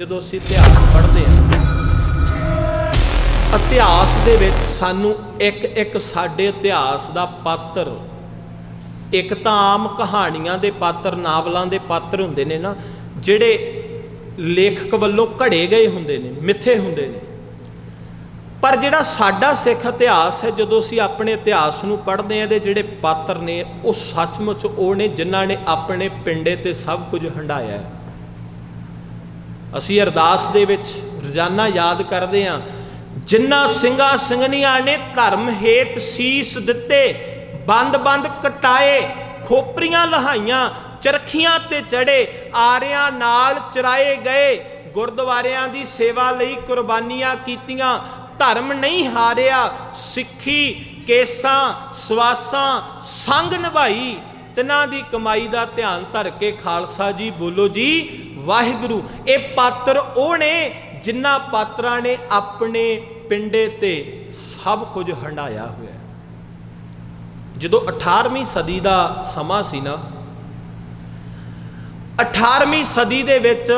ਜਦੋਂ ਅਸੀਂ ਇਤਿਹਾਸ ਪੜ੍ਹਦੇ ਹਾਂ, ਇਤਿਹਾਸ ਦੇ ਵਿੱਚ ਸਾਨੂੰ ਇੱਕ ਇੱਕ ਸਾਡੇ ਇਤਿਹਾਸ ਦਾ ਪਾਤਰ, ਇੱਕ ਤਾਂ ਆਮ ਕਹਾਣੀਆਂ ਦੇ ਪਾਤਰ, ਨਾਵਲਾਂ ਦੇ ਪਾਤਰ ਹੁੰਦੇ ਨੇ ਨਾ, ਜਿਹੜੇ ਲੇਖਕ ਵੱਲੋਂ ਘੜੇ ਗਏ ਹੁੰਦੇ ਨੇ, ਮਿੱਥੇ ਹੁੰਦੇ ਨੇ। ਪਰ ਜਿਹੜਾ ਸਾਡਾ ਸਿੱਖ ਇਤਿਹਾਸ ਹੈ, ਜਦੋਂ ਅਸੀਂ ਆਪਣੇ ਇਤਿਹਾਸ ਨੂੰ ਪੜ੍ਹਦੇ ਹਾਂ ਦੇ ਜਿਹੜੇ ਪਾਤਰ ਨੇ, ਉਹ ਸੱਚਮੁੱਚ ਉਹ ਨੇ ਜਿਨ੍ਹਾਂ ਨੇ ਆਪਣੇ ਪਿੰਡੇ ਤੇ ਸਭ ਕੁਝ ਹੰਡਾਇਆ ਹੈ। ਅਸੀਂ ਅਰਦਾਸ ਦੇ ਵਿੱਚ ਰੋਜ਼ਾਨਾ ਯਾਦ ਕਰਦੇ ਹਾਂ ਜਿਨ੍ਹਾਂ ਸਿੰਘਾਂ ਸਿੰਘਣੀਆਂ ਨੇ ਧਰਮ ਹੇਤ ਸੀਸ ਦਿੱਤੇ, ਬੰਦ-ਬੰਦ ਕਟਾਏ, ਖੋਪਰੀਆਂ ਲਹਾਈਆਂ, ਚਰਖੀਆਂ ਤੇ ਚੜੇ, ਆਰਿਆਂ ਨਾਲ ਚਰਾਏ ਗਏ, ਗੁਰਦੁਆਰਿਆਂ ਦੀ ਸੇਵਾ ਲਈ ਕੁਰਬਾਨੀਆਂ ਕੀਤੀਆਂ, ਧਰਮ ਨਹੀਂ ਹਾਰਿਆ, ਸਿੱਖੀ, ਕੇਸਾਂ, ਸਵਾਸਾਂ, ਸੰਗ ਨਿਭਾਈ, ਤਿਨਾਂ ਦੀ ਕਮਾਈ ਦਾ ਧਿਆਨ ਧਰ ਕੇ ਖਾਲਸਾ ਜੀ ਬੋਲੋ ਜੀ ਵਾਹਿਗੁਰੂ, ਇਹ ਪਾਤਰ ਉਹ ਨੇ ਜਿਨ੍ਹਾਂ ਪਾਤਰਾਂ ਨੇ ਆਪਣੇ ਪਿੰਡੇ ਤੇ ਸਭ ਕੁਝ ਹੰਡਾਇਆ ਹੋਇਆ ਜਦੋਂ 18ਵੀਂ ਸਦੀ ਦਾ ਸਮਾਂ ਸੀ ਨਾ 18ਵੀਂ ਸਦੀ ਦੇ ਵਿੱਚ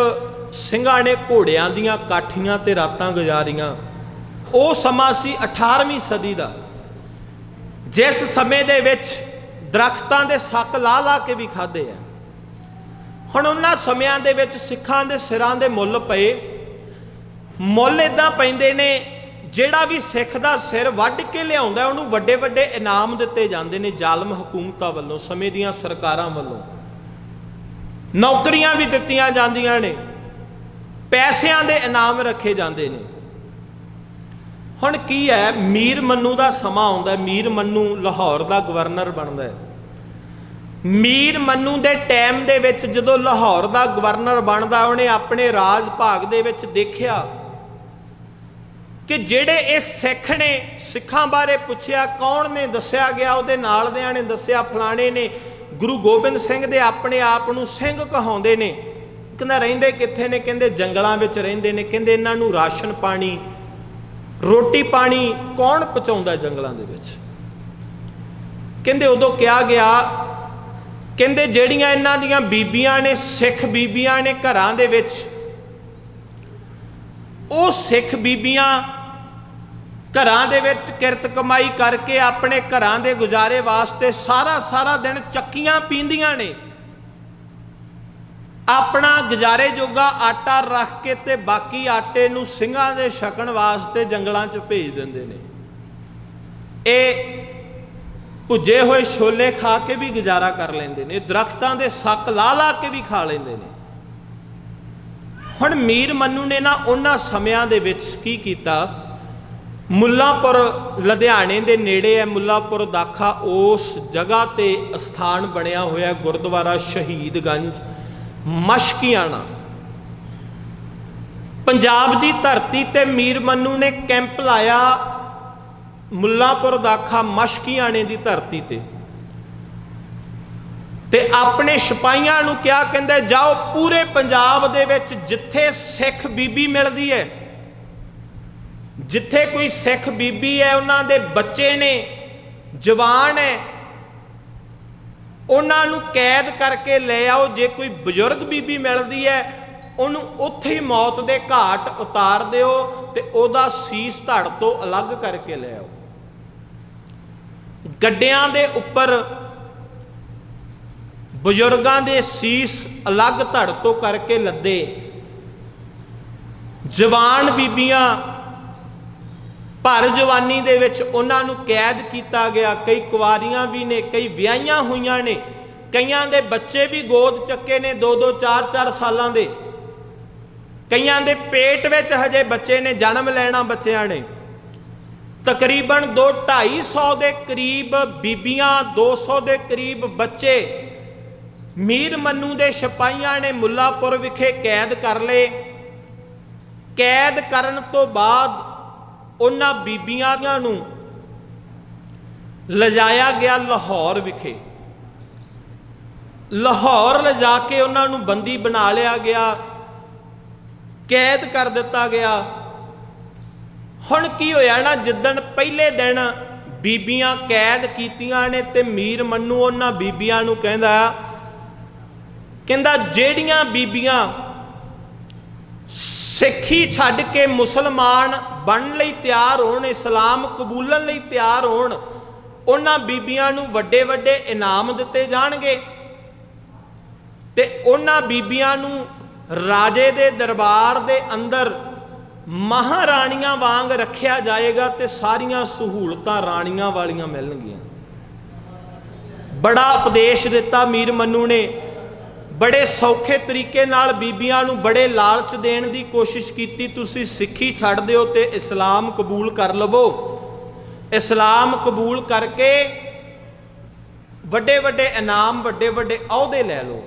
ਸਿੰਘਾਂ ਨੇ ਘੋੜਿਆਂ ਦੀਆਂ ਕਾਠੀਆਂ ਤੇ ਰਾਤਾਂ ਗੁਜ਼ਾਰੀਆਂ। ਉਹ ਸਮਾਂ ਸੀ 18ਵੀਂ ਸਦੀ ਦਾ। ਜਿਸ ਸਮੇਂ ਦੇ ਵਿੱਚ ਦਰਖਤਾਂ ਦੇ ਸੱਕ ਲਾ ਲਾ ਕੇ ਵੀ ਖਾਦੇ ਆ। ਹੁਣ ਉਹਨਾਂ ਸਮਿਆਂ ਦੇ ਵਿੱਚ ਸਿੱਖਾਂ ਦੇ ਸਿਰਾਂ ਦੇ ਮੁੱਲ ਪਏ। ਮੁੱਲ ਇਦਾਂ ਪੈਂਦੇ ਨੇ, ਜਿਹੜਾ ਵੀ ਸਿੱਖ ਦਾ ਸਿਰ ਵੱਢ ਕੇ ਲਿਆਉਂਦਾ, ਉਹਨੂੰ ਵੱਡੇ ਵੱਡੇ ਇਨਾਮ ਦਿੱਤੇ ਜਾਂਦੇ ਨੇ ਜ਼ਾਲਮ ਹਕੂਮਤਾਂ ਵੱਲੋਂ, ਸਮੇਂ ਦੀਆਂ ਸਰਕਾਰਾਂ ਵੱਲੋਂ। ਨੌਕਰੀਆਂ ਵੀ ਦਿੱਤੀਆਂ ਜਾਂਦੀਆਂ ਨੇ, ਪੈਸਿਆਂ ਦੇ ਇਨਾਮ ਰੱਖੇ ਜਾਂਦੇ ਨੇ। ਹੁਣ ਕੀ ਹੈ, ਮੀਰ ਮੰਨੂ ਦਾ ਸਮਾਂ ਆਉਂਦਾ, ਮੀਰ ਮੰਨੂ ਲਾਹੌਰ ਦਾ ਗਵਰਨਰ ਬਣਦਾ ਹੈ। ਮੀਰ ਮੰਨੂ ਦੇ ਟਾਈਮ ਦੇ ਵਿੱਚ ਜਦੋਂ ਲਾਹੌਰ ਦਾ ਗਵਰਨਰ ਬਣਦਾ, ਉਹਨੇ ਆਪਣੇ ਰਾਜ ਭਾਗ ਦੇ ਵਿੱਚ ਦੇਖਿਆ ਕਿ ਜਿਹੜੇ ਇਹ ਸਿੱਖ ਨੇ, ਸਿੱਖਾਂ ਬਾਰੇ ਪੁੱਛਿਆ, ਕੌਣ ਨੇ ਦੱਸਿਆ ਗਿਆ? ਉਹਦੇ ਨਾਲ ਦਿਆਂ ਨੇ ਦੱਸਿਆ, ਫਲਾਣੇ ਨੇ ਗੁਰੂ ਗੋਬਿੰਦ ਸਿੰਘ ਦੇ ਆਪਣੇ ਆਪ ਨੂੰ ਸਿੰਘ ਕਹਾਉਂਦੇ ਨੇ। ਕਹਿੰਦਾ ਰਹਿੰਦੇ ਕਿੱਥੇ ਨੇ? ਕਹਿੰਦੇ ਜੰਗਲਾਂ ਵਿੱਚ ਰਹਿੰਦੇ ਨੇ। ਕਹਿੰਦੇ ਇਹਨਾਂ ਨੂੰ ਰਾਸ਼ਨ ਪਾਣੀ, ਰੋਟੀ ਪਾਣੀ ਕੌਣ ਪਹੁੰਚਾਉਂਦਾ ਜੰਗਲਾਂ ਦੇ ਵਿੱਚ? ਕਹਿੰਦੇ ਉਦੋਂ ਕਿਹਾ ਗਿਆ ਕਹਿੰਦੇ ਜਿਹੜੀਆਂ ਇਹਨਾਂ ਦੀਆਂ ਬੀਬੀਆਂ ਨੇ, ਸਿੱਖ ਬੀਬੀਆਂ ਨੇ ਘਰਾਂ ਦੇ ਵਿੱਚ, ਉਹ ਸਿੱਖ ਬੀਬੀਆਂ ਘਰਾਂ ਦੇ ਵਿੱਚ ਕਿਰਤ ਕਮਾਈ ਕਰਕੇ ਆਪਣੇ ਘਰਾਂ ਦੇ ਗੁਜ਼ਾਰੇ ਵਾਸਤੇ ਸਾਰਾ ਸਾਰਾ ਦਿਨ ਚੱਕੀਆਂ ਪੀਂਦੀਆਂ ਨੇ। ਆਪਣਾ ਗੁਜ਼ਾਰੇ ਜੋਗਾ ਆਟਾ ਰੱਖ ਕੇ ਤੇ ਬਾਕੀ ਆਟੇ ਨੂੰ ਸਿੰਘਾਂ ਦੇ ਛਕਣ ਵਾਸਤੇ ਜੰਗਲਾਂ 'ਚ ਭੇਜ ਦਿੰਦੇ ਨੇ। ਇਹ ਭੁੱਜੇ ਹੋਏ ਛੋਲੇ ਖਾ ਕੇ ਵੀ ਗੁਜ਼ਾਰਾ ਕਰ ਲੈਂਦੇ ਨੇ, ਦਰਖਤਾਂ ਦੇ ਸੱਕ ਲਾ ਲਾ ਕੇ ਵੀ ਖਾ ਲੈਂਦੇ ਨੇ। ਹੁਣ ਮੀਰ ਮੰਨੂ ਨੇ ਨਾ ਉਹਨਾਂ ਸਮਿਆਂ ਦੇ ਵਿੱਚ ਕੀ ਕੀਤਾ? ਮੁੱਲਾਂਪੁਰ, ਲੁਧਿਆਣੇ ਦੇ ਨੇੜੇ ਹੈ, ਮੁੱਲਾਪੁਰ ਦਾਖਾ, ਉਸ ਜਗ੍ਹਾ ਤੇ ਸਥਾਨ ਬਣਿਆ ਹੋਇਆ ਗੁਰਦੁਆਰਾ ਸ਼ਹੀਦਗੰਜ, ਮਸ਼ਕੀਆਣਾ। ਪੰਜਾਬ ਦੀ ਧਰਤੀ ਤੇ ਮੀਰ ਮੰਨੂ ਨੇ ਕੈਂਪ ਲਾਇਆ ਮੁੱਲਾਂਪੁਰ ਦਾਖਾ ਮਸ਼ਕੀਆਣੇ ਦੀ ਧਰਤੀ ਤੇ। ਤੇ ਆਪਣੇ ਸਿਪਾਹੀਆਂ ਨੂੰ ਕਿਹਾ ਕਹਿੰਦੇ, ਜਾਓ ਪੂਰੇ ਪੰਜਾਬ ਦੇ ਵਿੱਚ ਜਿੱਥੇ ਸਿੱਖ ਬੀਬੀ ਮਿਲਦੀ ਹੈ। ਜਿੱਥੇ ਕੋਈ ਸਿੱਖ ਬੀਬੀ ਹੈ, ਉਹਨਾਂ ਦੇ ਬੱਚੇ ਨੇ, ਜਵਾਨ ਹੈ, ਉਹਨਾਂ ਨੂੰ ਕੈਦ ਕਰਕੇ ਲੈ ਆਓ। ਜੇ ਕੋਈ ਬਜ਼ੁਰਗ ਬੀਬੀ ਮਿਲਦੀ ਹੈ, ਉਹਨੂੰ ਉੱਥੇ ਹੀ ਮੌਤ ਦੇ ਘਾਟ ਉਤਾਰ ਦਿਓ ਤੇ ਉਹਦਾ ਸੀਸ ਧੜ ਤੋਂ ਅਲੱਗ ਕਰਕੇ ਲੈ ਆਓ। ਗੱਡਿਆਂ ਦੇ ਉੱਪਰ ਬਜ਼ੁਰਗਾਂ ਦੇ ਸੀਸ ਅਲੱਗ ਧੜ ਤੋਂ ਕਰਕੇ ਲੱਦੇ। ਜਵਾਨ ਬੀਬੀਆਂ ਭਰ ਜਵਾਨੀ ਦੇ ਵਿੱਚ ਉਹਨਾਂ ਨੂੰ ਕੈਦ ਕੀਤਾ ਗਿਆ। ਕਈ ਕੁਵਾਰੀਆਂ ਵੀ ਨੇ, ਕਈ ਵਿਆਹੀਆਂ ਹੋਈਆਂ ਨੇ। ਕਈਆਂ ਦੇ ਬੱਚੇ ਵੀ ਗੋਦ ਚੱਕੇ ਨੇ 2-2 4-4 ਸਾਲਾਂ ਦੇ। ਕਈਆਂ ਦੇ ਪੇਟ ਵਿੱਚ ਹਜੇ ਬੱਚੇ ਨੇ, ਜਨਮ ਲੈਣਾ ਬੱਚਿਆਂ ਨੇ। ਤਕਰੀਬਨ 2-250 ਦੇ ਕਰੀਬ ਬੀਬੀਆਂ 200 ਦੇ ਕਰੀਬ ਬੱਚੇ ਮੀਰ ਮੰਨੂ ਦੇ ਸਿਪਾਹੀਆਂ ਨੇ ਮੁੱਲਾਪੁਰ ਵਿਖੇ ਕੈਦ ਕਰ ਲਏ। ਕੈਦ ਕਰਨ ਤੋਂ ਬਾਅਦ ਉਹਨਾਂ ਬੀਬੀਆਂ ਨੂੰ ਲਿਜਾਇਆ ਗਿਆ ਲਾਹੌਰ ਵਿਖੇ। ਲਾਹੌਰ ਲਿਜਾ ਕੇ ਉਹਨਾਂ ਨੂੰ ਬੰਦੀ ਬਣਾ ਲਿਆ ਗਿਆ, ਕੈਦ ਕਰ ਦਿੱਤਾ ਗਿਆ। ਹੁਣ ਕੀ ਹੋਇਆ ਨਾ, ਜਿੱਦਣ ਪਹਿਲੇ ਦਿਨ ਬੀਬੀਆਂ ਕੈਦ ਕੀਤੀਆਂ ਨੇ ਤੇ ਮੀਰ ਮੰਨੂ ਉਹਨਾਂ ਬੀਬੀਆਂ ਨੂੰ ਕਹਿੰਦਾ ਕਹਿੰਦਾ ਜਿਹੜੀਆਂ ਬੀਬੀਆਂ ਸਿੱਖੀ ਛੱਡ ਕੇ ਮੁਸਲਮਾਨ ਬਣਨ ਲਈ ਤਿਆਰ ਹੋਣ, ਇਸਲਾਮ ਕਬੂਲਣ ਲਈ ਤਿਆਰ ਹੋਣ, ਉਹਨਾਂ ਬੀਬੀਆਂ ਨੂੰ ਵੱਡੇ ਵੱਡੇ ਇਨਾਮ ਦਿੱਤੇ ਜਾਣਗੇ। ਤੇ ਉਹਨਾਂ ਬੀਬੀਆਂ ਨੂੰ ਰਾਜੇ ਦੇ ਦਰਬਾਰ ਦੇ ਅੰਦਰ ਮਹਾਰਾਣੀਆਂ ਵਾਂਗ ਰੱਖਿਆ ਜਾਏਗਾ ਤੇ ਸਾਰੀਆਂ ਸਹੂਲਤਾਂ ਰਾਣੀਆਂ ਵਾਲੀਆਂ ਮਿਲਣਗੀਆਂ। ਬੜਾ ਉਪਦੇਸ਼ ਦਿੱਤਾ ਮੀਰ ਮੰਨੂ ਨੇ। ਬੜੇ ਸੌਖੇ ਤਰੀਕੇ ਨਾਲ ਬੀਬੀਆਂ ਨੂੰ ਬੜੇ ਲਾਲਚ ਦੇਣ ਦੀ ਕੋਸ਼ਿਸ਼ ਕੀਤੀ। ਤੁਸੀਂ ਸਿੱਖੀ ਛੱਡ ਦਿਓ ਤੇ ਇਸਲਾਮ ਕਬੂਲ ਕਰ ਲਵੋ। ਇਸਲਾਮ ਕਬੂਲ ਕਰਕੇ ਵੱਡੇ ਵੱਡੇ ਇਨਾਮ ਵੱਡੇ ਵੱਡੇ ਅਹੁਦੇ ਲੈ ਲਓ।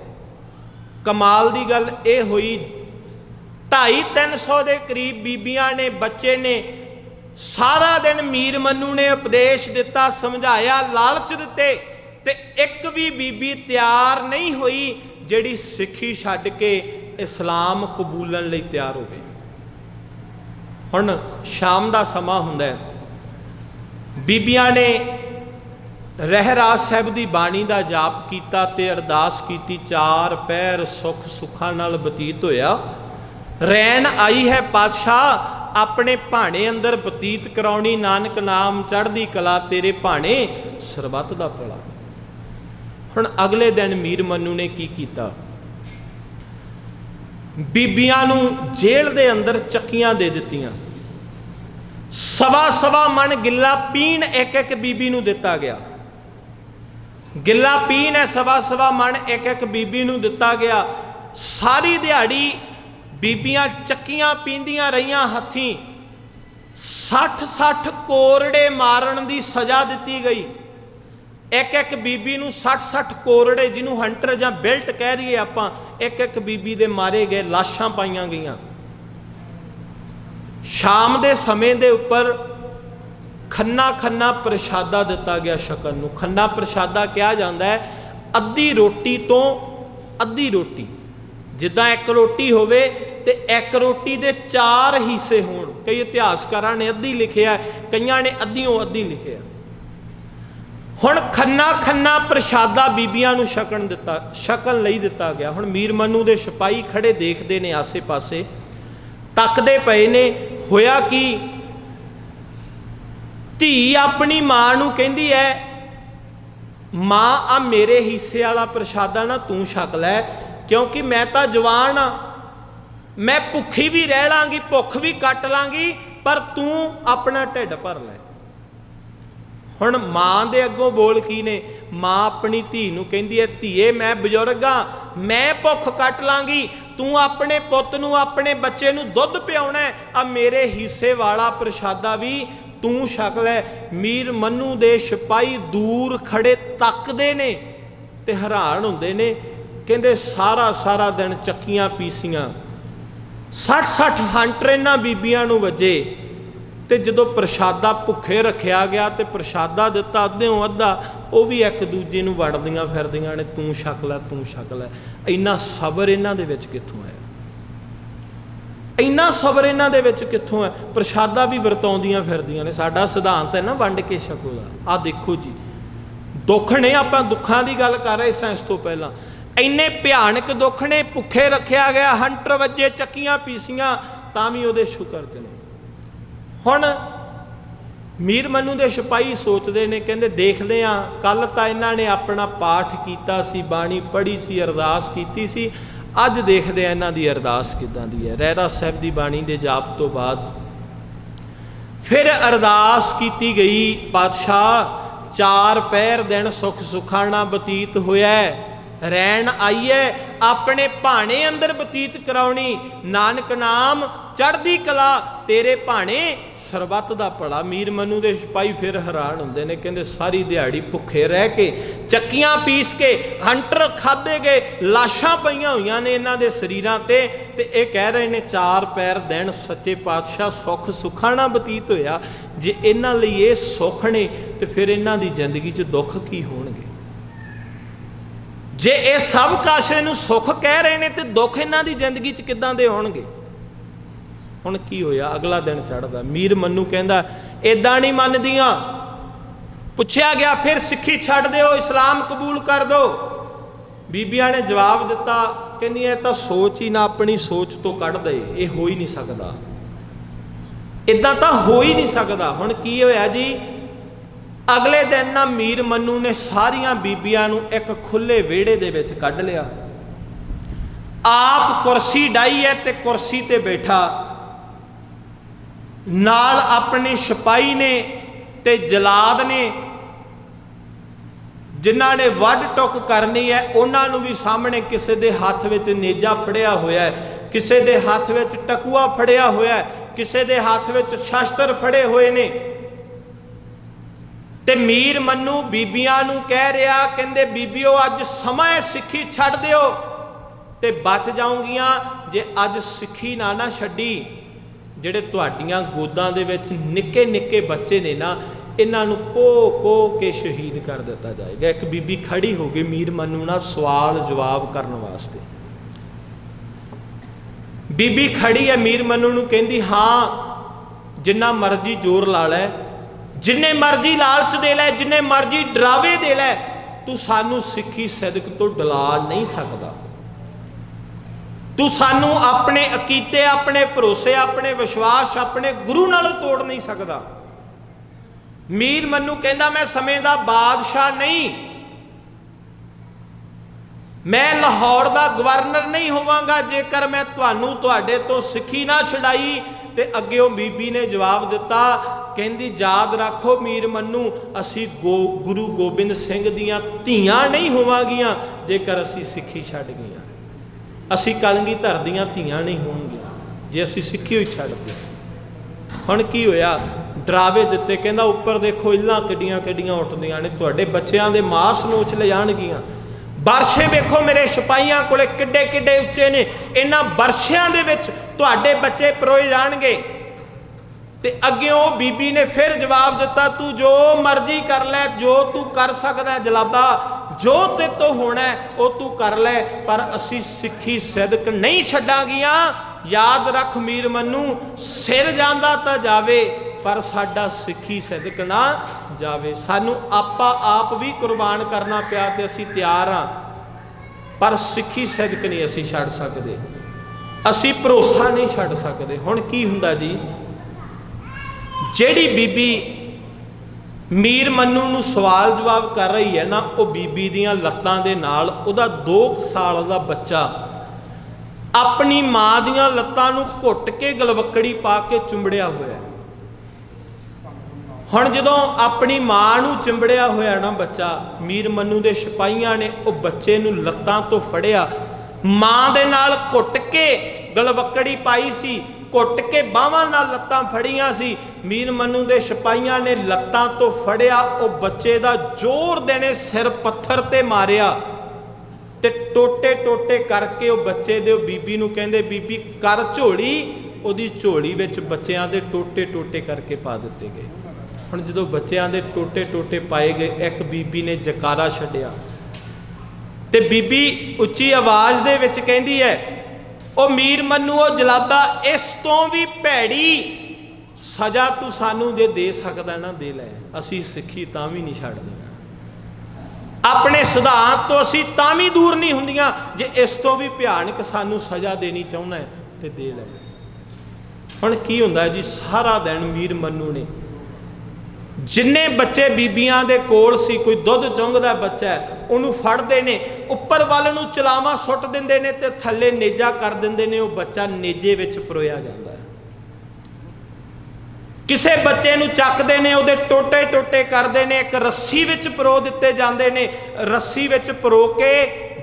ਕਮਾਲ ਦੀ ਗੱਲ ਇਹ ਹੋਈ 2.5 300 ਦੇ ਕਰੀਬ ਬੀਬੀਆਂ ਨੇ, ਬੱਚੇ ਨੇ, ਸਾਰਾ ਦਿਨ ਮੀਰ ਮੰਨੂ ਨੇ ਉਪਦੇਸ਼ ਦਿੱਤਾ, ਸਮਝਾਇਆ, ਲਾਲਚ ਦਿੱਤੇ, ਤੇ ਇੱਕ ਵੀ ਬੀਬੀ ਤਿਆਰ ਨਹੀਂ ਹੋਈ ਜਿਹੜੀ ਸਿੱਖੀ ਛੱਡ ਕੇ ਇਸਲਾਮ ਕਬੂਲਣ ਲਈ ਤਿਆਰ ਹੋਵੇ। ਹੁਣ ਸ਼ਾਮ ਦਾ ਸਮਾਂ ਹੁੰਦਾ ਹੈ। ਬੀਬੀਆਂ ਨੇ ਰਹਿਰਾਜ ਸਾਹਿਬ ਦੀ ਬਾਣੀ ਦਾ ਜਾਪ ਕੀਤਾ ਤੇ ਅਰਦਾਸ ਕੀਤੀ, ਚਾਰ ਪੈਰ ਸੁਖ ਸੁੱਖਾਂ ਨਾਲ ਬਤੀਤ ਹੋਇਆ। ਰੈਣ ਆਈ ਹੈ ਪਾਤਸ਼ਾਹ, ਆਪਣੇ ਭਾਣੇ ਅੰਦਰ ਬਤੀਤ ਕਰਾਉਣੀ, ਨਾਨਕ ਨਾਮ ਚੜ੍ਹਦੀ ਕਲਾ ਤੇਰੇ ਭਾਣੇ, ਸਰਬੱਤ ਦਾ ਭਲਾ। ਹੁਣ ਅਗਲੇ ਦਿਨ ਮੀਰ ਮੰਨੂ ਨੇ ਕੀ ਕੀਤਾ? ਬੀਬੀਆਂ ਨੂੰ ਜੇਲ੍ਹ ਦੇ ਅੰਦਰ ਚੱਕੀਆਂ ਦੇ ਦਿੱਤੀਆਂ। ਸਵਾ ਸਵਾ ਮਨ ਗਿੱਲਾ ਪੀਣ ਇੱਕ ਇੱਕ ਬੀਬੀ ਨੂੰ ਦਿੱਤਾ ਗਿਆ। ਗਿੱਲਾ ਪੀਣ ਹੈ ਸਵਾ ਸਵਾ ਮਨ ਇੱਕ ਇੱਕ ਬੀਬੀ ਨੂੰ ਦਿੱਤਾ ਗਿਆ। ਸਾਰੀ ਦਿਹਾੜੀ ਬੀਬੀਆਂ ਚੱਕੀਆਂ ਪੀਂਦੀਆਂ ਰਹੀਆਂ ਹੱਥੀਂ। 60 60 ਕੋਰੜੇ ਮਾਰਨ ਦੀ ਸਜ਼ਾ ਦਿੱਤੀ ਗਈ। ਇੱਕ ਇੱਕ ਬੀਬੀ ਨੂੰ 60 60 ਕੋਰੜੇ ਜਿਹਨੂੰ ਹੰਟਰ ਜਾਂ ਬਿਲਟ ਕਹਿ ਦਈਏ ਆਪਾਂ ਇੱਕ ਇੱਕ ਬੀਬੀ ਦੇ ਮਾਰੇ ਗਏ, ਲਾਸ਼ਾਂ ਪਾਈਆਂ ਗਈਆਂ। ਸ਼ਾਮ ਦੇ ਸਮੇਂ ਦੇ ਉੱਪਰ ਖੰਨਾ ਖੰਨਾ ਪ੍ਰਸ਼ਾਦਾ ਦਿੱਤਾ ਗਿਆ ਸ਼ਕਨ ਨੂੰ। ਖੰਨਾ ਪ੍ਰਸ਼ਾਦਾ ਕਿਹਾ ਜਾਂਦਾ ਹੈ, ਅੱਧੀ ਰੋਟੀ ਤੋਂ ਅੱਧੀ ਰੋਟੀ। ਜਿੱਦਾਂ ਇੱਕ ਰੋਟੀ ਹੋਵੇ ਤੇ ਇੱਕ ਰੋਟੀ ਦੇ ਚਾਰ ਹਿੱਸੇ ਹੋਣ। ਕਈ ਇਤਿਹਾਸਕਾਰਾਂ ਨੇ ਅੱਧੀ ਲਿਖਿਆ, ਕਈਆਂ ਨੇ ਅੱਧੀਓਂ ਅੱਧੀ ਲਿਖਿਆ। ਹੁਣ ਖੰਨਾ ਖੰਨਾ ਪ੍ਰਸ਼ਾਦਾ ਬੀਬੀਆਂ ਨੂੰ ਛਕਣ ਦਿੱਤਾ, ਛਕਣ ਲਈ ਦਿੱਤਾ ਗਿਆ। ਹੁਣ ਮੀਰ ਮਨੂ ਦੇ ਸਿਪਾਹੀ ਖੜੇ ਦੇਖਦੇ ਨੇ ਆਸੇ-ਪਾਸੇ। ਤੱਕਦੇ ਪਏ ਨੇ, ਹੋਇਆ ਕੀ? ਧੀ ਆਪਣੀ ਮਾਂ ਨੂੰ ਕਹਿੰਦੀ ਐ, ਮਾਂ ਆ ਮੇਰੇ ਹਿੱਸੇ ਵਾਲਾ ਪ੍ਰਸ਼ਾਦਾ ਨਾ ਤੂੰ ਛਕ ਲੈ। ਕਿਉਂਕਿ ਮੈਂ ਤਾਂ ਜਵਾਨ ਆ। ਮੈਂ ਭੁੱਖੀ ਵੀ ਰਹਿ ਲਾਂਗੀ, ਭੁੱਖ ਵੀ ਕੱਟ ਲਾਂਗੀ, ਪਰ ਤੂੰ ਆਪਣਾ ਢਿੱਡ ਭਰ ਲੈ। ਹੁਣ ਮਾਂ ਦੇ ਅੱਗੋਂ ਬੋਲ ਕੀ ਨੇ? ਮਾਂ ਆਪਣੀ ਧੀ ਨੂੰ ਕਹਿੰਦੀ ਹੈ, ਧੀਏ, ਮੈਂ ਬਜ਼ੁਰਗ ਬਜ਼ੁਰਗਾ ਮੈਂ ਭੁੱਖ ਕੱਟ ਲਾਂਗੀ। ਤੂੰ ਆਪਣੇ ਪੁੱਤ ਨੂੰ, ਆਪਣੇ ਬੱਚੇ ਨੂੰ ਦੁੱਧ ਪਿਆਉਣਾ ਆ ਮੇਰੇ ਹਿੱਸੇ ਵਾਲਾ ਪ੍ਰਸ਼ਾਦਾ ਵੀ ਤੂੰ ਛਕ ਲੈ। ਮੀਰ ਮੰਨੂ ਦੇ ਸਿਪਾਈ ਦੂਰ ਖੜੇ ਤੱਕਦੇ ਨੇ ਤੇ ਹੈਰਾਨ ਹੁੰਦੇ ਨੇ ਕਹਿੰਦੇ ਸਾਰਾ ਸਾਰਾ ਦਿਨ ਚੱਕੀਆਂ ਪੀਸੀਆਂ। 60 60 ਹੰਟਰ ਇਹਨਾਂ ਬੀਬੀਆਂ ਨੂੰ ਵਜੇ। ਤੇ ਜਦੋਂ ਪ੍ਰਸ਼ਾਦਾ ਭੁੱਖੇ ਰੱਖਿਆ ਗਿਆ ਤੇ ਪ੍ਰਸ਼ਾਦਾ ਦਿੱਤਾ ਅੱਧਿਓਂ ਅੱਧਾ, ਉਹ ਵੀ ਇੱਕ ਦੂਜੇ ਨੂੰ ਵੜਦੀਆਂ ਫਿਰਦੀਆਂ ਨੇ, ਤੂੰ ਛਕ ਲੈ, ਤੂੰ ਛਕ ਲੈ। ਇੰਨਾ ਸਬਰ ਇਹਨਾਂ ਦੇ ਵਿੱਚ ਕਿੱਥੋਂ ਆਇਆ? ਇੰਨਾ ਸਬਰ ਇਹਨਾਂ ਦੇ ਵਿੱਚ ਕਿੱਥੋਂ ਹੈ ਪ੍ਰਸ਼ਾਦਾ ਵੀ ਵਰਤਾਉਂਦੀਆਂ ਫਿਰਦੀਆਂ ਨੇ। ਸਾਡਾ ਸਿਧਾਂਤ ਹੈ ਨਾ ਵੰਡ ਕੇ ਛਕੋ ਦਾ। ਆ ਦੇਖੋ ਜੀ। ਦੁੱਖ ਨੇ ਆਪਾਂ ਦੁੱਖਾਂ ਦੀ ਗੱਲ ਕਰ ਰਹੇ ਸਾਂ ਇਸ ਤੋਂ ਪਹਿਲਾਂ। ਇੰਨੇ ਭਿਆਨਕ ਦੁੱਖ ਨੇ, ਭੁੱਖੇ ਰੱਖਿਆ ਗਿਆ, ਹੰਟਰ ਵੱਜੇ, ਚੱਕੀਆਂ ਪੀਸੀਆਂ, ਤਾਂ ਵੀ ਉਹਦੇ ਸ਼ੁਕਰ ਚ ਨੇ। ਹੁਣ ਮੀਰ ਮਨੂ ਦੇ ਸਿਪਾਹੀ ਸੋਚਦੇ ਨੇ, ਕਹਿੰਦੇ ਦੇਖਦੇ ਆ ਕੱਲ ਤਾਂ ਇਹਨਾਂ ਨੇ ਆਪਣਾ ਪਾਠ ਕੀਤਾ ਸੀ, ਬਾਣੀ ਪੜ੍ਹੀ ਸੀ, ਅਰਦਾਸ ਕੀਤੀ ਸੀ। ਅੱਜ ਦੇਖਦੇ ਆ ਇਹਨਾਂ ਦੀ ਅਰਦਾਸ ਕਿਦਾਂ ਦੀ ਹੈ। ਰਹਿਰਾ ਸਾਹਿਬ ਦੀ ਬਾਣੀ ਦੇ ਜਾਪ ਤੋਂ ਬਾਅਦ ਫਿਰ ਅਰਦਾਸ ਕੀਤੀ ਗਈ, ਪਾਤਸ਼ਾਹ, ਚਾਰ ਪੈਰ ਦਿਨ ਸੁਖ ਸੁਖਾਣਾ ਬਤੀਤ ਹੋਇਆ ਰਹਿਣ ਆਈਐ, ਆਪਣੇ ਭਾਣੇ ਅੰਦਰ ਬਤੀਤ ਕਰਾਉਣੀ। ਨਾਨਕ ਨਾਮ, ਚੜ੍ਹਦੀ ਕਲਾ, ਤੇਰੇ ਭਾਣੇ। ਸਰਬੱਤ ਦਾ ਭਲਾ, ਮੀਰ ਮਨੂ ਦੇ ਸਿਪਾਹੀ ਫਿਰ ਹੈਰਾਨ ਹੁੰਦੇ ਨੇ, ਕਹਿੰਦੇ ਸਾਰੀ ਦਿਹਾੜੀ ਭੁੱਖੇ ਰਹਿ ਕੇ, ਚੱਕੀਆਂ ਪੀਸ ਕੇ, ਹੰਟਰ ਖਾਦੇ ਗਏ, ਲਾਸ਼ਾਂ ਪਈਆਂ ਹੋਈਆਂ ਨੇ ਇਹਨਾਂ ਦੇ ਸਰੀਰਾਂ ਤੇ। ਤੇ ਇਹ ਕਹਿ ਰਹੇ ਨੇ, ਚਾਰ ਪੈਰ ਦੇਣ ਸੱਚੇ ਪਾਤਸ਼ਾਹ, ਸੁੱਖ ਸੁਖਾਣਾ ਬਤੀਤ ਹੋਇਆ। ਜੇ ਇਹਨਾਂ ਲਈ ਇਹ ਸੁੱਖ ਨੇ, ਤੇ ਫਿਰ ਇਹਨਾਂ ਦੀ ਜ਼ਿੰਦਗੀ 'ਚ ਦੁੱਖ ਕੀ ਹੋਣਗੇ? ਜੇ ਇਹ ਸਭ ਕਾਸ਼ੇ ਨੂੰ ਸੁੱਖ ਕਹਿ ਰਹੇ ਨੇ ਤੇ ਦੁੱਖ ਇਹਨਾਂ ਦੀ ਜ਼ਿੰਦਗੀ 'ਚ ਕਿੱਦਾਂ ਦੇ ਹੋਣਗੇ? ਹੁਣ ਕੀ ਹੋਇਆ? ਅਗਲਾ ਦਿਨ ਚੜਦਾ ਮੀਰ ਮੰਨੂ ਕਹਿੰਦਾ ਇਦਾਂ ਨਹੀਂ ਮੰਨਦੀਆਂ। ਪੁੱਛਿਆ ਗਿਆ, ਫਿਰ ਸਿੱਖੀ ਛੱਡ ਦਿਓ, ਇਸਲਾਮ ਕਬੂਲ ਕਰ ਦਿਓ। ਬੀਬੀਆਂ ਨੇ ਜਵਾਬ ਦਿੱਤਾ ਕਹਿੰਦੀਆਂ ਇਹ ਤਾਂ ਸੋਚ ਹੀ ਨਾ, ਆਪਣੀ ਸੋਚ ਤੋਂ ਕੱਢ ਦੇ। ਇਹ ਹੋ ਹੀ ਨਹੀਂ ਸਕਦਾ। ਇਦਾਂ ਤਾਂ ਹੋ ਹੀ ਨਹੀਂ ਸਕਦਾ। ਹੁਣ ਕੀ ਹੋਇਆ ਜੀ? ਅਗਲੇ ਦਿਨ ਨਾ ਮੀਰ ਮੰਨੂ ਨੇ ਸਾਰੀਆਂ ਬੀਬੀਆਂ ਨੂੰ ਇੱਕ ਖੁੱਲੇ ਵਿਹੜੇ ਦੇ ਵਿੱਚ ਕੱਢ ਲਿਆ। ਆਪ ਕੁਰਸੀ ਡਾਈ ਹੈ ਤੇ ਕੁਰਸੀ ਤੇ ਬੈਠਾ। ਨਾਲ ਆਪਣੇ ਸਿਪਾਹੀ ਨੇ ਤੇ ਜਲਾਦ ਨੇ, ਜਿਨ੍ਹਾਂ ਨੇ ਵੱਢ ਟੁੱਕ ਕਰਨੀ ਹੈ ਉਹਨਾਂ ਨੂੰ ਵੀ ਸਾਹਮਣੇ ਕਿਸੇ ਦੇ ਹੱਥ ਵਿੱਚ ਨੇਜਾ ਫੜਿਆ ਹੋਇਆ ਹੈ ਕਿਸੇ ਦੇ ਹੱਥ ਵਿੱਚ ਟਕੂਆ ਫੜਿਆ ਹੋਇਆ ਹੈ ਕਿਸੇ ਦੇ ਹੱਥ ਵਿੱਚ ਸ਼ਸਤਰ ਫੜੇ ਹੋਏ ਨੇ। ਤੇ ਮੀਰ ਮੰਨੂ ਬੀਬੀਆਂ ਨੂੰ ਕਹਿ ਰਿਹਾ, ਕਹਿੰਦੇ, ਬੀਬੀਓ, ਅੱਜ ਸਮਾਂ ਸਿੱਖੀ ਛੱਡ ਦਿਓ। ਤੇ ਬਚ ਜਾਉਂਗੀਆਂ ਜੇ ਅੱਜ ਸਿੱਖੀ ਨਾ ਨਾ ਛੱਡੀ। ਜਿਹੜੇ ਤੁਹਾਡੀਆਂ ਗੋਦਾਂ ਦੇ ਵਿੱਚ ਨਿੱਕੇ ਨਿੱਕੇ ਬੱਚੇ ਨੇ ਨਾ, ਇਹਨਾਂ ਨੂੰ ਕੋ ਕੋ ਕੇ ਸ਼ਹੀਦ ਕਰ ਦਿੱਤਾ ਜਾਏਗਾ। ਇੱਕ ਬੀਬੀ ਖੜੀ ਹੋ ਗਈ ਮੀਰ ਮੰਨੂ ਨਾਲ ਸਵਾਲ ਜਵਾਬ ਕਰਨ ਵਾਸਤੇ। ਬੀਬੀ ਖੜੀ ਹੈ ਮੀਰ ਮੰਨੂ ਨੂੰ, ਕਹਿੰਦੀ, ਹਾਂ, ਜਿੰਨਾ ਮਰਜ਼ੀ ਜ਼ੋਰ ਲਾ ਲੈ ਜਿੰਨੇ ਮਰਜ਼ੀ ਲਾਲਚ ਦੇ ਲੈ, ਜਿੰਨੇ ਮਰਜ਼ੀ ਡਰਾਵੇ ਦੇ ਲੈ, ਤੂੰ ਸਾਨੂੰ ਸਿੱਖੀ ਸਦਕ ਤੋਂ ਡਲਾ ਨਹੀਂ ਸਕਦਾ। ਤੂੰ ਸਾਨੂੰ ਆਪਣੇ ਅਕੀਤੇ, ਆਪਣੇ ਭਰੋਸੇ, ਆਪਣੇ ਵਿਸ਼ਵਾਸ, ਆਪਣੇ ਗੁਰੂ ਨਾਲ ਤੋੜ ਨਹੀਂ ਸਕਦਾ। ਮੀਰ ਮੰਨੂ ਕਹਿੰਦਾ, ਮੈਂ ਸਮੇਂ ਦਾ ਬਾਦਸ਼ਾਹ ਨਹੀਂ। ਮੈਂ ਲਾਹੌਰ ਦਾ ਗਵਰਨਰ ਨਹੀਂ ਹੋਵਾਂਗਾ, ਜੇਕਰ ਮੈਂ ਤੁਹਾਨੂੰ, ਤੁਹਾਡੇ ਤੋਂ ਸਿੱਖੀ ਨਾ ਛਡਾਈ ਤੇ ਅੱਗੇ ਉਹ ਬੀਬੀ ਨੇ ਜਵਾਬ ਦਿੱਤਾ ਕਹਿੰਦੀ, ਯਾਦ ਰੱਖੋ ਮੀਰ ਮੰਨੂ, ਅਸੀਂ ਗੋ, ਗੁਰੂ ਗੋਬਿੰਦ ਸਿੰਘ ਦੀਆਂ ਧੀਆਂ ਨਹੀਂ ਹੋਵਾਂਗੀਆਂ, ਜੇਕਰ ਅਸੀਂ ਸਿੱਖੀ ਛੱਡ ਗਈਆਂ। ਅਸੀਂ ਕਲਗੀ ਧਰ ਦੀਆਂ ਧੀਆਂ ਨਹੀਂ ਹੋਣਗੀਆਂ, ਜੇ ਅਸੀਂ ਸਿੱਖੀ ਹੋਈ ਛੱਡ ਦਿੱਤੀ। ਹੁਣ ਕੀ ਹੋਇਆ? ਡਰਾਵੇ ਦਿੱਤੇ, ਕਹਿੰਦਾ, ਉੱਪਰ ਦੇਖੋ ਇੱਲਾਂ ਕਿੱਡੀਆਂ ਕਿੱਡੀਆਂ ਉੱਠਦੀਆਂ ਨੇ, ਤੁਹਾਡੇ ਬੱਚਿਆਂ ਦੇ ਮਾਸ ਨੋਚ ਲੈ ਜਾਣਗੀਆਂ ਬਰਸ਼ੇ ਵੇਖੋ ਮੇਰੇ ਸਿਪਾਹੀਆਂ ਕੋਲੇ ਕਿੱਡੇ ਕਿੱਡੇ ਉੱਚੇ ਨੇ, ਇਹਨਾਂ ਬਰਸ਼ਿਆਂ ਦੇ ਵਿੱਚ ਤੁਹਾਡੇ ਬੱਚੇ ਪਰੋਏ ਜਾਣਗੇ। ਤੇ ਅੱਗੇ ਉਹ ਬੀਬੀ ਨੇ ਫਿਰ ਜਵਾਬ ਦਿੱਤਾ, ਤੂੰ ਜੋ ਮਰਜ਼ੀ ਕਰ ਲੈ, ਜੋ ਤੂੰ ਕਰ ਸਕਦਾ ਜਲਾਬਾ, ਜੋ ਤੇ ਤੋਂ ਹੋਣਾ ਉਹ ਤੂੰ ਕਰ ਲੈ। ਪਰ ਅਸੀਂ ਸਿੱਖੀ ਸਦਕ ਨਹੀਂ ਛੱਡਾਂਗੀਆਂ। ਯਾਦ ਰੱਖ ਮੀਰ ਮੰਨੂ, ਸਿਰ ਜਾਂਦਾ ਤਾਂ ਜਾਵੇ, ਪਰ ਸਾਡਾ ਸਿੱਖੀ ਸਦਕ ਨਾ ਜਾਵੇ। ਸਾਨੂੰ ਆਪਾ ਆਪ ਵੀ ਕੁਰਬਾਨ ਕਰਨਾ ਪਿਆ ਤੇ ਅਸੀਂ ਤਿਆਰ ਹਾਂ ਪਰ ਸਿੱਖੀ ਸਦਕ ਨਹੀਂ ਅਸੀਂ ਛੱਡ ਸਕਦੇ। ਅਸੀਂ ਭਰੋਸਾ ਨਹੀਂ ਛੱਡ ਸਕਦੇ। ਹੁਣ ਕੀ ਹੁੰਦਾ ਜੀ? ਜਿਹੜੀ ਬੀਬੀ ਮੀਰ ਮੰਨੂ ਨੂੰ ਸਵਾਲ ਜਵਾਬ ਕਰ ਰਹੀ ਹੈ ਨਾ, ਉਹ ਬੀਬੀ ਦੀਆਂ ਲੱਤਾਂ ਦੇ ਨਾਲ ਉਹਦਾ 2 ਸਾਲ ਦਾ ਬੱਚਾ ਆਪਣੀ ਮਾਂ ਦੀਆਂ ਲੱਤਾਂ ਨੂੰ ਘੁੱਟ ਕੇ ਗਲਵੱਕੜੀ ਪਾ ਕੇ ਚੁੰਬੜਿਆ ਹੋਇਆ ਹੁਣ ਜਦੋਂ ਆਪਣੀ ਮਾਂ ਨੂੰ ਚਿੰਬੜਿਆ ਹੋਇਆ ਨਾ ਬੱਚਾ, ਮੀਰ ਮੰਨੂ ਦੇ ਸਿਪਾਹੀਆਂ ਨੇ ਉਹ ਬੱਚੇ ਨੂੰ ਲੱਤਾਂ ਤੋਂ ਫੜਿਆ। ਮਾਂ ਦੇ ਨਾਲ ਘੁੱਟ ਕੇ ਗਲਵੱਕੜੀ ਪਾਈ ਸੀ। ਘੁੱਟ ਕੇ ਬਾਹਾਂ ਨਾਲ ਲੱਤਾਂ ਫੜੀਆਂ ਸੀ। ਮੀਨ ਮੰਨੂ ਦੇ ਸਿਪਾਹੀਆਂ ਨੇ ਲੱਤਾਂ ਤੋਂ ਫੜਿਆ। ਉਹ ਬੱਚੇ ਦਾ ਜ਼ੋਰ ਦੇਣੇ ਸਿਰ ਪੱਥਰ ਤੇ ਮਾਰਿਆ। ਤੇ ਟੋਟੇ ਟੋਟੇ ਕਰਕੇ ਉਹ ਬੱਚੇ ਦੇ, ਉਹ ਬੀਬੀ ਨੂੰ ਕਹਿੰਦੇ, ਬੀਬੀ, ਕਰ ਝੋਲੀ। ਉਹਦੀ ਝੋਲੀ ਵਿੱਚ ਬੱਚਿਆਂ ਦੇ ਟੋਟੇ ਟੋਟੇ ਕਰਕੇ ਪਾ ਦਿੱਤੇ ਗਏ। ਹੁਣ ਜਦੋਂ ਬੱਚਿਆਂ ਦੇ ਟੋਟੇ ਟੋਟੇ ਪਾਏ ਗਏ, ਇੱਕ ਬੀਬੀ ਨੇ ਜਕਾਰਾ ਛੱਡਿਆ। ਤੇ ਬੀਬੀ ਉੱਚੀ ਆਵਾਜ਼ ਦੇ ਵਿੱਚ ਕਹਿੰਦੀ ਹੈ ਉਹ ਮੀਰ ਮੰਨੂ, ਉਹ ਜਲਾਦਾ, ਇਸ ਤੋਂ ਵੀ ਭੈੜੀ ਸਜ਼ਾ ਤੂੰ ਸਾਨੂੰ ਜੇ ਦੇ ਸਕਦਾ ਨਾ, ਦੇ ਲੈ। ਅਸੀਂ ਸਿੱਖੀ ਤਾਂ ਵੀ ਨਹੀਂ ਛੱਡਦੇ। ਆਪਣੇ ਸਿਧਾਂਤ ਤੋਂ ਅਸੀਂ ਤਾਂ ਵੀ ਦੂਰ ਨਹੀਂ ਹੁੰਦੀਆਂ। ਜੇ ਇਸ ਤੋਂ ਵੀ ਭਿਆਨਕ ਸਾਨੂੰ ਸਜ਼ਾ ਦੇਣੀ ਚਾਹੁੰਦਾ ਤੇ ਦੇ ਲੈ। ਹੁਣ ਕੀ ਹੁੰਦਾ ਜੀ, ਸਾਰਾ ਦਿਨ ਮੀਰ ਮੰਨੂ ਨੇ ਜਿੰਨੇ ਬੱਚੇ ਬੀਬੀਆਂ ਦੇ ਕੋਲ ਸੀ, ਕੋਈ ਦੁੱਧ ਚੁੰਗਦਾ ਬੱਚਾ ਉਹਨੂੰ ਫੜਦੇ ਨੇ, ਉੱਪਰ ਵੱਲ ਨੂੰ ਚਲਾਵਾ ਸੁੱਟ ਦਿੰਦੇ ਨੇ ਤੇ ਥੱਲੇ ਨੇਜਾ ਕਰ ਦਿੰਦੇ ਨੇ, ਉਹ ਬੱਚਾ ਨੇਜੇ ਵਿੱਚ ਪਰੋਇਆ ਜਾਂਦਾ ਹੈ। ਕਿਸੇ ਬੱਚੇ ਨੂੰ ਚੱਕਦੇ ਨੇ, ਉਹਦੇ ਟੋਟੇ ਟੋਟੇ ਕਰਦੇ ਨੇ, ਇੱਕ ਰੱਸੀ ਵਿੱਚ ਪਰੋ ਦਿੱਤੇ ਜਾਂਦੇ ਨੇ, ਰੱਸੀ ਵਿੱਚ ਪਰੋ ਕੇ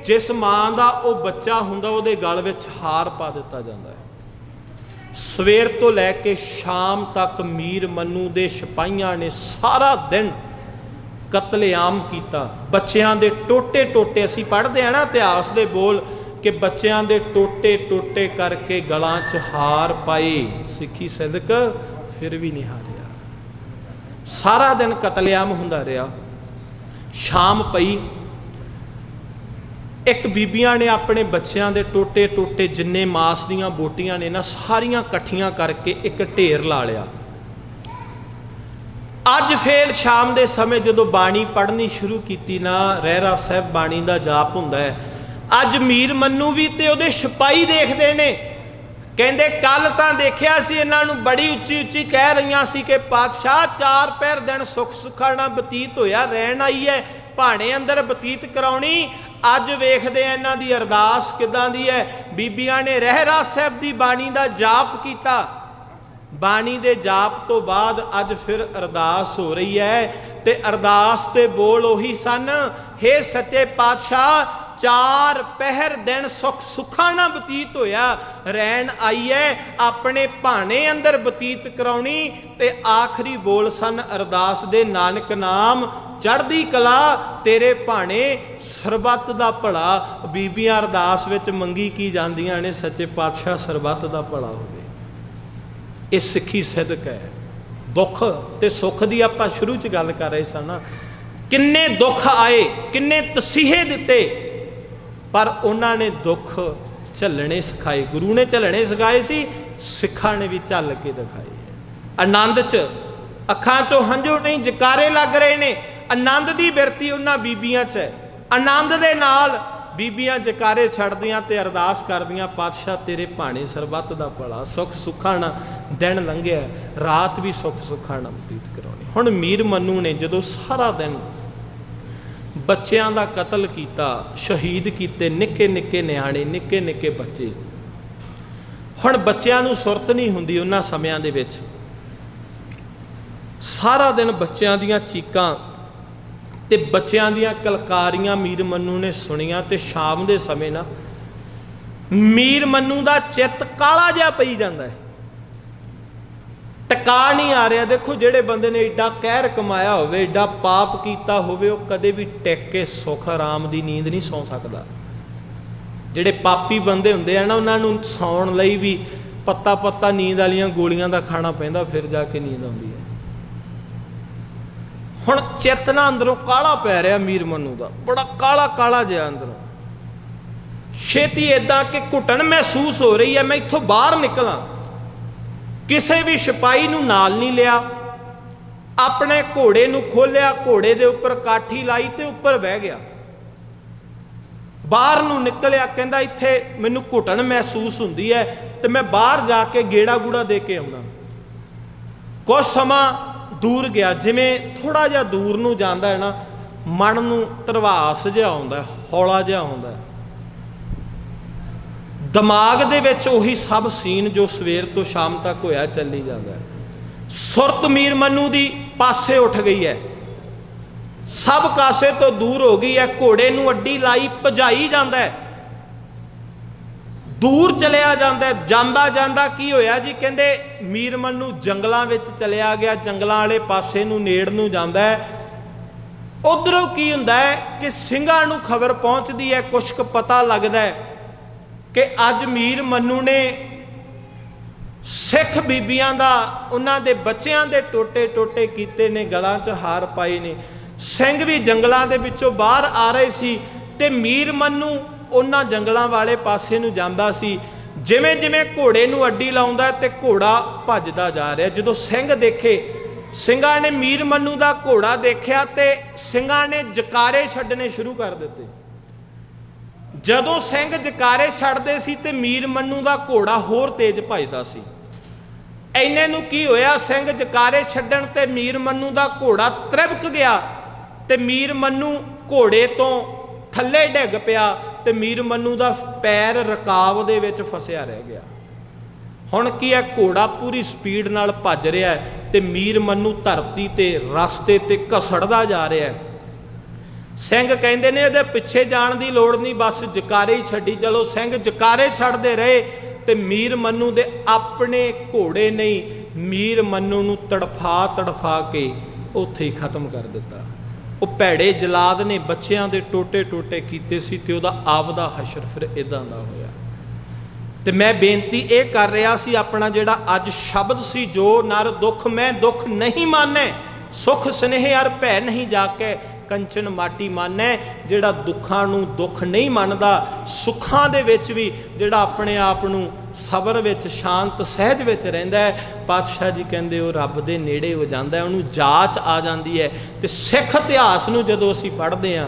ਜਿਸ ਮਾਂ ਦਾ ਉਹ ਬੱਚਾ ਹੁੰਦਾ, ਉਹਦੇ ਗਲ ਵਿੱਚ ਹਾਰ ਪਾ ਦਿੱਤਾ ਜਾਂਦਾ ਹੈ। ਸਵੇਰ ਤੋਂ ਲੈ ਕੇ ਸ਼ਾਮ ਤੱਕ ਮੀਰ ਮੰਨੂ ਦੇ ਸਿਪਾਹੀਆਂ ਨੇ ਸਾਰਾ ਦਿਨ ਕਤਲੇਆਮ ਕੀਤਾ। ਬੱਚਿਆਂ ਦੇ ਟੋਟੇ ਟੋਟੇ ਅਸੀਂ ਪੜ੍ਹਦੇ ਆ ਨਾ ਇਤਿਹਾਸ ਦੇ ਬੋਲ ਕਿ ਬੱਚਿਆਂ ਦੇ ਟੋਟੇ ਟੋਟੇ ਕਰਕੇ ਗਲਾਂ 'ਚ ਹਾਰ ਪਾਏ ਸਿੱਖੀ ਸਦਕ ਫਿਰ ਵੀ ਨਹੀਂ ਹਾਰਿਆ। ਸਾਰਾ ਦਿਨ ਕਤਲੇਆਮ ਹੁੰਦਾ ਰਿਹਾ। ਸ਼ਾਮ ਪਈ ਇੱਕ ਬੀਬੀਆਂ ਨੇ ਆਪਣੇ ਬੱਚਿਆਂ ਦੇ ਟੋਟੇ ਟੋਟੇ ਜਿੰਨੇ ਮਾਸ ਦੀਆਂ ਬੋਟੀਆਂ ਨੇ ਨਾ, ਸਾਰੀਆਂ ਇਕੱਠੀਆਂ ਕਰਕੇ ਇੱਕ ਢੇਰ ਲਾ ਲਿਆ। ਅੱਜ ਫੇਰ ਸ਼ਾਮ ਦੇ ਸਮੇਂ ਜਦੋਂ ਬਾਣੀ ਪੜ੍ਹਨੀ ਸ਼ੁਰੂ ਕੀਤੀ ਨਾ, ਰਹਿਰਾ ਸਾਹਿਬ ਬਾਣੀ ਦਾ ਜਾਪ ਹੁੰਦਾ ਹੈ। ਅੱਜ ਮੀਰ ਮੰਨੂ ਵੀ ਤੇ ਉਹਦੇ ਸਿਪਾਹੀ ਦੇਖਦੇ ਨੇ। ਕਹਿੰਦੇ ਕੱਲ ਤਾਂ ਦੇਖਿਆ ਸੀ ਇਹਨਾਂ ਨੂੰ ਬੜੀ ਉੱਚੀ ਉੱਚੀ ਕਹਿ ਰਹੀਆਂ ਸੀ ਕਿ ਪਾਤਸ਼ਾਹ, ਚਾਰ ਪੈਰ ਦਿਨ ਸੁੱਖ ਸੁਖਾਣਾ ਬਤੀਤ ਹੋਇਆ, ਰਹਿਣ ਆਈ ਹੈ, ਭਾਣੇ ਅੰਦਰ ਬਤੀਤ ਕਰਾਉਣੀ ਅੱਜ ਵੇਖਦੇ ਆ ਇਹਨਾਂ ਦੀ ਅਰਦਾਸ ਕਿਦਾਂ ਦੀ ਹੈ? ਬੀਬੀਆਂ ਨੇ ਰਹਿਰਾ ਸਾਹਿਬ ਦੀ ਬਾਣੀ ਦਾ ਜਾਪ ਕੀਤਾ। ਬਾਣੀ ਦੇ ਜਾਪ ਤੋਂ ਬਾਅਦ ਅੱਜ ਫਿਰ ਅਰਦਾਸ ਹੋ ਰਹੀ ਹੈ ਤੇ ਅਰਦਾਸ ਤੇ ਬੋਲ ਉਹੀ ਸਨ हे ਸੱਚੇ ਪਾਤਸ਼ਾਹ, ਚਾਰ ਪਹਿਰ ਦਿਨ ਸੁਖ ਸੁਖਾਂ ਨਾਲ ਬਤੀਤ ਹੋਇਆ। ਰਹਿਣ ਆਈ ਆਈਐ ਆਪਣੇ ਭਾਣੇ ਅੰਦਰ ਬਤੀਤ ਕਰਾਉਣੀ। ਤੇ ਆਖਰੀ ਬੋਲ ਸਨ ਅਰਦਾਸ ਦੇ, ਨਾਨਕ ਨਾਮ ਚੜ੍ਹਦੀ ਕਲਾ, ਤੇਰੇ ਭਾਣੇ ਸਰਬੱਤ ਦਾ ਭਲਾ। ਬੀਬੀਆਂ ਅਰਦਾਸ ਵਿੱਚ ਮੰਗੀ ਕੀ ਜਾਂਦੀਆਂ ਨੇ, ਸੱਚੇ ਪਾਤਸ਼ਾਹ ਸਰਬੱਤ ਦਾ ਭਲਾ ਹੋਵੇ। ਇਹ ਸਿੱਖੀ ਸਿਦਕ ਹੈ। ਦੁੱਖ ਤੇ ਸੁੱਖ ਦੀ ਆਪਾਂ ਸ਼ੁਰੂ ਚ ਗੱਲ ਕਰ ਰਹੇ ਸਾਂ ਨਾ। ਕਿੰਨੇ ਦੁੱਖ ਆਏ, ਕਿੰਨੇ ਤਸੀਹੇ ਦਿੱਤੇ। ਪਰ ਉਹਨਾਂ ਨੇ ਦੁੱਖ ਝੱਲਣੇ ਸਿਖਾਏ। ਗੁਰੂ ਨੇ ਝੱਲਣੇ ਸਿਖਾਏ ਸੀ, ਸਿੱਖਾਂ ਨੇ ਵੀ ਝੱਲ ਕੇ ਦਿਖਾਏ। ਆਨੰਦ ਚ ਅੱਖਾਂ ਚੋਂ ਹੰਝੂ ਨਹੀਂ, ਜਕਾਰੇ ਲੱਗ ਰਹੇ ਨੇ। ਆਨੰਦ ਦੀ ਬਿਰਤੀ ਉਹਨਾਂ ਬੀਬੀਆਂ 'ਚ ਹੈ। ਆਨੰਦ ਦੇ ਨਾਲ ਬੀਬੀਆਂ ਜਕਾਰੇ ਛੱਡਦੀਆਂ ਤੇ ਅਰਦਾਸ ਕਰਦੀਆਂ, ਪਾਤਸ਼ਾਹ, ਤੇਰੇ ਭਾਣੇ ਸਰਬੱਤ ਦਾ ਭਲਾ ਸੁਖ ਸੁਖਾਣਾ ਦਿਨ ਲੰਘਿਆ ਰਾਤ ਵੀ ਸੁਖ ਸੁਖਾਣਾ ਬਤੀਤ ਕਰਾਉਣੀ ਹੁਣ ਮੀਰ ਮੰਨੂ ਨੇ ਜਦੋਂ ਸਾਰਾ ਦਿਨ ਬੱਚਿਆਂ ਦਾ ਕਤਲ ਕੀਤਾ, ਸ਼ਹੀਦ ਕੀਤੇ ਨਿੱਕੇ ਨਿੱਕੇ ਨਿਆਣੇ, ਨਿੱਕੇ ਨਿੱਕੇ ਬੱਚੇ, ਹੁਣ ਬੱਚਿਆਂ ਨੂੰ ਸੁਰਤ ਨਹੀਂ ਹੁੰਦੀ ਉਹਨਾਂ ਸਮਿਆਂ ਦੇ ਵਿੱਚ। ਸਾਰਾ ਦਿਨ ਬੱਚਿਆਂ ਦੀਆਂ ਚੀਕਾਂ ਤੇ ਬੱਚਿਆਂ ਦੀਆਂ ਕਲਕਾਰੀਆਂ ਮੀਰ ਮੰਨੂ ਨੇ ਸੁਣੀਆਂ ਤੇ ਸ਼ਾਮ ਦੇ ਸਮੇਂ ਨਾ ਮੀਰ ਮੰਨੂ ਦਾ ਚਿੱਤ ਕਾਲਾ ਜਿਹਾ ਪਈ ਜਾਂਦਾ ਹੈ। ਟਕਾ ਨਹੀਂ ਆ ਰਿਹਾ। ਦੇਖੋ ਜਿਹੜੇ ਬੰਦੇ ਨੇ ਏਡਾ ਕਹਿਰ ਕਮਾਇਆ ਹੋਵੇ, ਏਡਾ ਪਾਪ ਕੀਤਾ ਹੋਵੇ, ਉਹ ਕਦੇ ਵੀ ਟਿਕ ਕੇ ਸੁਖ, ਆਰਾਮ ਦੀ ਨੀਂਦ ਨਹੀਂ ਸੌ ਸਕਦਾ। ਜਿਹੜੇ ਪਾਪੀ ਬੰਦੇ ਹੁੰਦੇ ਆ ਨਾ, ਉਹਨਾਂ ਨੂੰ ਸੌਣ ਲਈ ਵੀ ਪੱਤਾ ਪੱਤਾ ਨੀਂਦ ਵਾਲੀਆਂ ਗੋਲੀਆਂ ਦਾ ਖਾਣਾ ਪੈਂਦਾ, ਫਿਰ ਜਾ ਕੇ ਨੀਂਦ ਆਉਂਦੀ ਹੈ। ਹੁਣ ਚੇਤਨਾ ਅੰਦਰੋਂ ਕਾਲਾ ਪੈ ਰਿਹਾ ਮੀਰ ਮਨੂ ਦਾ। ਬੜਾ ਕਾਲਾ ਕਾਲਾ ਜਿਹਾ ਅੰਦਰੋਂ। ਛੇਤੀ ਇਦਾਂ ਕਿ ਘੁਟਣ ਮਹਿਸੂਸ ਹੋ ਰਹੀ ਹੈ, ਮੈਂ ਇੱਥੋਂ ਬਾਹਰ ਨਿਕਲਾਂ। ਕਿਸੇ ਵੀ ਸਿਪਾਹੀ ਨੂੰ ਨਾਲ ਨਹੀਂ ਲਿਆ। ਆਪਣੇ ਘੋੜੇ ਨੂੰ ਖੋਲਿਆ, ਘੋੜੇ ਦੇ ਉੱਪਰ ਕਾਠੀ ਲਾਈ ਤੇ ਉੱਪਰ ਬਹਿ ਗਿਆ। ਬਾਹਰ ਨੂੰ ਨਿਕਲਿਆ, ਕਹਿੰਦਾ ਇੱਥੇ ਮੈਨੂੰ ਘੁਟਣ ਮਹਿਸੂਸ ਹੁੰਦੀ ਹੈ ਤੇ ਮੈਂ ਬਾਹਰ ਜਾ ਕੇ ਗੇੜਾ ਗੂੜਾ ਦੇ ਕੇ ਆਉਣਾ। ਕੁਝ ਸਮਾਂ ਦੂਰ ਗਿਆ। ਜਿਵੇਂ ਥੋੜਾ ਜਿਹਾ ਦੂਰ ਨੂੰ ਜਾਂਦਾ ਹੈ ਨਾ, ਮਨ ਨੂੰ ਧਰਵਾਸ ਜਿਹਾ ਆਉਂਦਾ ਹੌਲਾ ਜਿਹਾ ਆਉਂਦਾ ਦਿਮਾਗ ਦੇ ਵਿੱਚ ਉਹੀ ਸਭ ਸੀਨ ਜੋ ਸਵੇਰ ਤੋਂ ਸ਼ਾਮ ਤੱਕ ਹੋਇਆ, ਚੱਲੀ ਜਾਂਦਾ ਹੈ। ਸੁਰਤ ਮੀਰ ਮਨੂ ਦੀ ਪਾਸੇ ਉੱਠ ਗਈ ਹੈ। ਸਭ ਕਾਸੇ ਤੋਂ ਦੂਰ ਹੋ ਗਈ ਹੈ, ਘੋੜੇ ਨੂੰ ਅੱਡੀ ਲਾਈ ਭਜਾਈ ਜਾਂਦਾ ਹੈ। ਦੂਰ ਚਲਿਆ ਜਾਂਦਾ ਜਾਂਦਾ ਜਾਂਦਾ ਕੀ ਹੋਇਆ ਜੀ? ਕਹਿੰਦੇ ਮੀਰ ਮੰਨੂ ਜੰਗਲਾਂ ਵਿੱਚ ਚਲਿਆ ਗਿਆ, ਜੰਗਲਾਂ ਵਾਲੇ ਪਾਸੇ ਨੂੰ, ਨੇੜ ਨੂੰ ਜਾਂਦਾ ਹੈ। ਉਧਰੋਂ ਕੀ ਹੁੰਦਾ ਹੈ ਕਿ ਸਿੰਘਾਂ ਨੂੰ ਖਬਰ ਪਹੁੰਚਦੀ ਹੈ, ਕੁਛ ਕੁ ਪਤਾ ਲੱਗਦਾ ਹੈ ਕਿ ਅੱਜ ਮੀਰ ਮੰਨੂ ਨੇ ਸਿੱਖ ਬੀਬੀਆਂ ਦਾ, ਉਹਨਾਂ ਦੇ ਬੱਚਿਆਂ ਦੇ ਟੋਟੇ ਟੋਟੇ ਕੀਤੇ ਨੇ, ਗਲਾਂ 'ਚ ਹਾਰ ਪਾਏ ਨੇ। ਸਿੰਘ ਵੀ ਜੰਗਲਾਂ ਦੇ ਵਿੱਚੋਂ ਬਾਹਰ ਆ ਰਹੇ ਸੀ ਤੇ ਮੀਰ ਮੰਨੂ ਉਹਨਾਂ ਜੰਗਲਾਂ ਵਾਲੇ ਪਾਸੇ ਨੂੰ ਜਾਂਦਾ ਸੀ। ਜਿਵੇਂ ਜਿਵੇਂ ਘੋੜੇ ਨੂੰ ਅੱਡੀ ਲਾਉਂਦਾ ਤੇ ਘੋੜਾ ਭੱਜਦਾ ਜਾ ਰਿਹਾ। ਜਦੋਂ ਸਿੰਘ ਦੇਖੇ, ਸਿੰਘਾਂ ਨੇ ਮੀਰ ਮੰਨੂ ਦਾ ਘੋੜਾ ਦੇਖਿਆ ਤੇ ਸਿੰਘਾਂ ਨੇ ਜਕਾਰੇ ਛੱਡਣੇ ਸ਼ੁਰੂ ਕਰ ਦਿੱਤੇ। ਜਦੋਂ ਸਿੰਘ ਜਕਾਰੇ ਛੱਡਦੇ ਸੀ ਤੇ ਮੀਰ ਮੰਨੂ ਦਾ ਘੋੜਾ ਹੋਰ ਤੇਜ਼ ਭੱਜਦਾ ਸੀ। ਐਨੇ ਨੂੰ ਕੀ ਹੋਇਆ, ਸਿੰਘ ਜਕਾਰੇ ਛੱਡਣ ਤੇ ਮੀਰ ਮੰਨੂ ਦਾ ਘੋੜਾ ਤ੍ਰਿਬਕ ਗਿਆ ਤੇ ਮੀਰ ਮੰਨੂ ਘੋੜੇ ਤੋਂ ਥੱਲੇ ਡਿੱਗ ਪਿਆ। ਤੇ ਮੀਰ ਮੰਨੂ ਦਾ ਪੈਰ ਰਕਾਬ ਦੇ ਵਿੱਚ ਫਸਿਆ ਰਹਿ ਗਿਆ। ਹੁਣ ਕੀ ਹੈ ਘੋੜਾ ਪੂਰੀ ਸਪੀਡ ਨਾਲ ਭੱਜ ਰਿਹਾ ਹੈ ਤੇ ਮੀਰ ਮੰਨੂ ਧਰਤੀ ਤੇ, ਰਸਤੇ ਤੇ ਘਸੜਦਾ ਜਾ ਰਿਹਾ ਹੈ। ਸਿੰਘ ਕਹਿੰਦੇ ਨੇ, ਇਹਦੇ ਪਿੱਛੇ ਜਾਣ ਦੀ ਲੋੜ ਨਹੀਂ, ਬਸ ਜਕਾਰੇ ਹੀ ਛੱਡੀ ਚਲੋ। ਸਿੰਘ ਜਕਾਰੇ ਛੱਡਦੇ ਰਹੇ ਤੇ ਮੀਰ ਮੰਨੂ ਦੇ ਆਪਣੇ ਘੋੜੇ ਨਹੀਂ ਮੀਰ ਮੰਨੂ ਨੂੰ ਤੜਫਾ ਤੜਫਾ ਕੇ ਉੱਥੇ ਹੀ ਖਤਮ ਕਰ ਦਿੱਤਾ। ਉਹ ਭੈੜੇ ਜਲਾਦ ਨੇ ਬੱਚਿਆਂ ਦੇ ਟੋਟੇ ਟੋਟੇ ਕੀਤੇ ਸੀ ਤੇ ਉਹਦਾ ਆਪਦਾ ਹਸ਼ਰ ਫਿਰ ਇਦਾਂ ਦਾ ਹੋਇਆ। ਤੇ ਮੈਂ ਬੇਨਤੀ ਇਹ ਕਰ ਰਿਹਾ ਸੀ, ਆਪਣਾ ਜਿਹੜਾ ਅੱਜ ਸ਼ਬਦ ਸੀ, ਜੋ ਨਰ ਦੁੱਖ ਮੈਂ ਦੁੱਖ ਨਹੀਂ ਮਾਨੈ, ਸੁਖ ਸਨੇਹ ਅਰ ਭੈ ਨਹੀਂ ਜਾ ਕੇ ਕੰਚਨ ਮਾਟੀ ਮਾਨੈ, ਜਿਹੜਾ ਦੁੱਖਾਂ ਨੂੰ ਦੁੱਖ ਨਹੀਂ ਮੰਨਦਾ, ਸੁੱਖਾਂ ਦੇ ਵਿੱਚ ਵੀ ਜਿਹੜਾ ਆਪਣੇ ਆਪ ਨੂੰ ਸਬਰ ਵਿੱਚ, ਸ਼ਾਂਤ ਸਹਿਜ ਵਿੱਚ ਰਹਿੰਦਾ ਹੈ। ਪਾਤਸ਼ਾਹ ਜੀ ਕਹਿੰਦੇ, ਉਹ ਰੱਬ ਦੇ ਨੇੜੇ ਹੋ ਜਾਂਦਾ ਉਹਨੂੰ ਜਾਚ ਆ ਜਾਂਦੀ ਹੈ ਤੇ ਸਿੱਖ ਇਤਿਹਾਸ ਨੂੰ ਜਦੋਂ ਅਸੀਂ ਪੜ੍ਹਦੇ ਹਾਂ,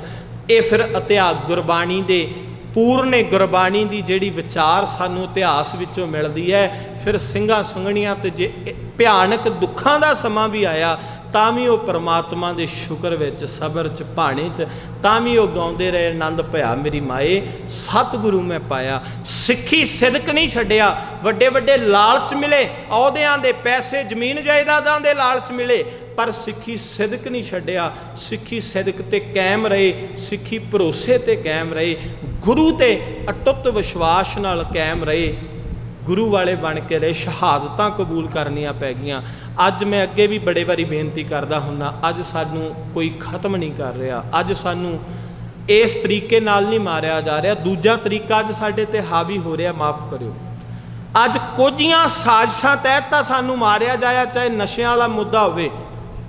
ਇਹ ਫਿਰ ਇਤਿਹਾਸ ਗੁਰਬਾਣੀ ਦੇ, ਪੂਰਨੇ ਗੁਰਬਾਣੀ ਦੀ ਜਿਹੜੀ ਵਿਚਾਰ ਸਾਨੂੰ ਇਤਿਹਾਸ ਵਿੱਚੋਂ ਮਿਲਦੀ ਹੈ। ਫਿਰ ਸਿੰਘਾਂ ਸੰਗਣੀਆਂ ਤੇ ਜੇ ਭਿਆਨਕ ਦੁੱਖਾਂ ਦਾ ਸਮਾਂ ਵੀ ਆਇਆ ਤਾਂ ਵੀ ਉਹ ਪਰਮਾਤਮਾ ਦੇ ਸ਼ੁਕਰ ਵਿੱਚ, ਸਬਰ ਚ, ਭਾਣੇ ਚ, ਤਾਂ ਵੀ ਉਹ ਗਾਉਂਦੇ ਰਹੇ, ਆਨੰਦ ਭਇਆ ਮੇਰੀ ਮਾਏ, ਸਤਿਗੁਰੂ ਮੈਂ ਪਾਇਆ। ਸਿੱਖੀ ਸਿਦਕ ਨਹੀਂ ਛੱਡਿਆ, ਵੱਡੇ ਵੱਡੇ ਲਾਲਚ ਮਿਲੇ, ਅਹੁਦਿਆਂ ਦੇ ਪੈਸੇ, ਜ਼ਮੀਨ ਜਾਇਦਾਦਾਂ ਦੇ ਲਾਲਚ ਮਿਲੇ, ਪਰ ਸਿੱਖੀ ਸਿਦਕ ਨਹੀਂ ਛੱਡਿਆ। ਸਿੱਖੀ ਸਿਦਕ ਤੇ ਕਾਇਮ ਰਹੇ, ਸਿੱਖੀ ਭਰੋਸੇ ਤੇ ਕਾਇਮ ਰਹੇ, ਗੁਰੂ ਤੇ ਅਟੁੱਟ ਵਿਸ਼ਵਾਸ ਨਾਲ ਕਾਇਮ ਰਹੇ। ਗੁਰੂ ਵਾਲੇ ਬਣ ਕੇ ਰਹੇ, ਸ਼ਹਾਦਤਾਂ ਕਬੂਲ ਕਰਨੀਆਂ ਪੈ ਗਈਆਂ। ਅੱਜ ਮੈਂ ਅੱਗੇ ਵੀ ਬੜੇ ਵਾਰੀ ਬੇਨਤੀ ਕਰਦਾ ਹੁੰਨਾ, ਅੱਜ ਸਾਨੂੰ ਕੋਈ ਖਤਮ ਨਹੀਂ ਕਰ ਰਿਹਾ। ਅੱਜ ਸਾਨੂੰ ਇਸ ਤਰੀਕੇ ਨਾਲ ਨਹੀਂ ਮਾਰਿਆ ਜਾ ਰਿਹਾ। ਦੂਜਾ ਤਰੀਕਾ, ਅੱਜ ਸਾਡੇ ਤੇ ਹਾਵੀ ਹੋ ਰਿਹਾ, ਮਾਫ ਕਰਿਓ। ਅੱਜ ਕੁਝੀਆਂ ਸਾਜ਼ਿਸ਼ਾਂ ਤਹਿਤ ਤਾਂ ਸਾਨੂੰ ਮਾਰਿਆ ਜਾਇਆ, ਚਾਹੇ ਨਸ਼ਿਆਂ ਵਾਲਾ ਮੁੱਦਾ ਹੋਵੇ,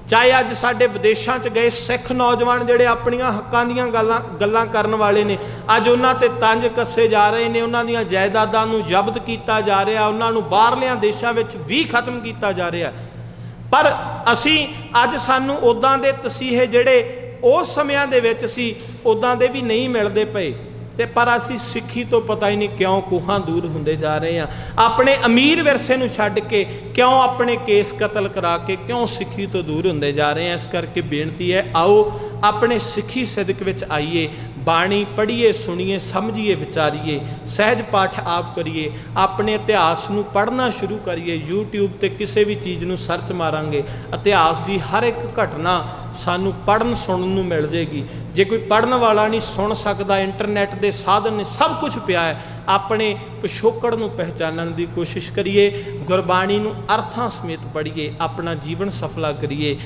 ਚਾਹੇ ਅੱਜ ਸਾਡੇ ਵਿਦੇਸ਼ਾਂ 'ਚ ਗਏ ਸਿੱਖ ਨੌਜਵਾਨ ਜਿਹੜੇ ਆਪਣੀਆਂ ਹੱਕਾਂ ਦੀਆਂ ਗੱਲਾਂ ਗੱਲਾਂ ਕਰਨ ਵਾਲੇ ਨੇ, ਅੱਜ ਉਹਨਾਂ ਤੇ ਤੰਜ ਕੱਸੇ ਜਾ ਰਹੇ ਨੇ, ਉਹਨਾਂ ਦੀਆਂ ਜਾਇਦਾਦਾਂ ਨੂੰ ਜ਼ਬਤ ਕੀਤਾ ਜਾ ਰਿਹਾ, ਉਹਨਾਂ ਨੂੰ ਬਾਹਰਲਿਆਂ ਦੇਸ਼ਾਂ ਵਿੱਚ ਵੀ ਖਤਮ ਕੀਤਾ ਜਾ ਰਿਹਾ। ਪਰ ਅਸੀਂ ਅੱਜ ਸਾਨੂੰ ਉਦਾਂ ਦੇ ਤਸੀਹੇ ਜਿਹੜੇ ਉਸ ਸਮਿਆਂ ਦੇ ਵਿੱਚ ਸੀ ਉਦਾਂ ਦੇ ਵੀ ਨਹੀਂ ਮਿਲਦੇ ਪਏ। ਤੇ ਪਰ ਅਸੀਂ ਸਿੱਖੀ ਤੋਂ ਪਤਾ ਹੀ ਨਹੀਂ ਕਿਉਂ ਕੋਹਾਂ ਦੂਰ ਹੁੰਦੇ ਜਾ ਰਹੇ ਆ ਆਪਣੇ ਅਮੀਰ ਵਿਰਸੇ ਨੂੰ ਛੱਡ ਕੇ ਕਿਉਂ ਆਪਣੇ ਕੇਸ ਕਤਲ ਕਰਾ ਕੇ ਕਿਉਂ ਸਿੱਖੀ ਤੋਂ ਦੂਰ ਹੁੰਦੇ ਜਾ ਰਹੇ ਆ ਇਸ ਕਰਕੇ ਬੇਨਤੀ ਹੈ, ਆਓ ਆਪਣੇ ਸਿੱਖੀ ਸਿਦਕ ਵਿੱਚ ਆਈਏ। ਬਾਣੀ ਪੜ੍ਹੀਏ, ਸੁਣੀਏ, ਸਮਝੀਏ, ਵਿਚਾਰੀਏ, ਸਹਿਜ ਪਾਠ ਆਪ ਕਰੀਏ, ਆਪਣੇ ਇਤਿਹਾਸ ਨੂੰ ਪੜ੍ਹਨਾ ਸ਼ੁਰੂ ਕਰੀਏ, YouTube ਤੇ ਕਿਸੇ ਵੀ ਚੀਜ਼ ਨੂੰ ਸਰਚ ਮਾਰਾਂਗੇ, ਇਤਿਹਾਸ ਦੀ ਹਰ ਇੱਕ ਘਟਨਾ ਸਾਨੂੰ ਪੜਨ ਸੁਣਨ ਨੂੰ ਮਿਲ ਜੇਗੀ। ਜੇ ਕੋਈ ਪੜਨ ਵਾਲਾ ਨਹੀਂ ਸੁਣ ਸਕਦਾ ਇੰਟਰਨੈਟ ਦੇ ਸਾਧਨ ਨੇ ਸਭ ਕੁਝ ਪਿਆ ਹੈ, ਆਪਣੇ ਪਿਛੋਕੜ ਨੂੰ ਪਹਿਚਾਨਣ ਦੀ ਕੋਸ਼ਿਸ਼ ਕਰੀਏ, ਗੁਰਬਾਣੀ ਨੂੰ ਅਰਥਾਂ ਸਮੇਤ ਪੜ੍ਹੀਏ, ਆਪਣਾ ਜੀਵਨ ਸਫਲਾ ਕਰੀਏ।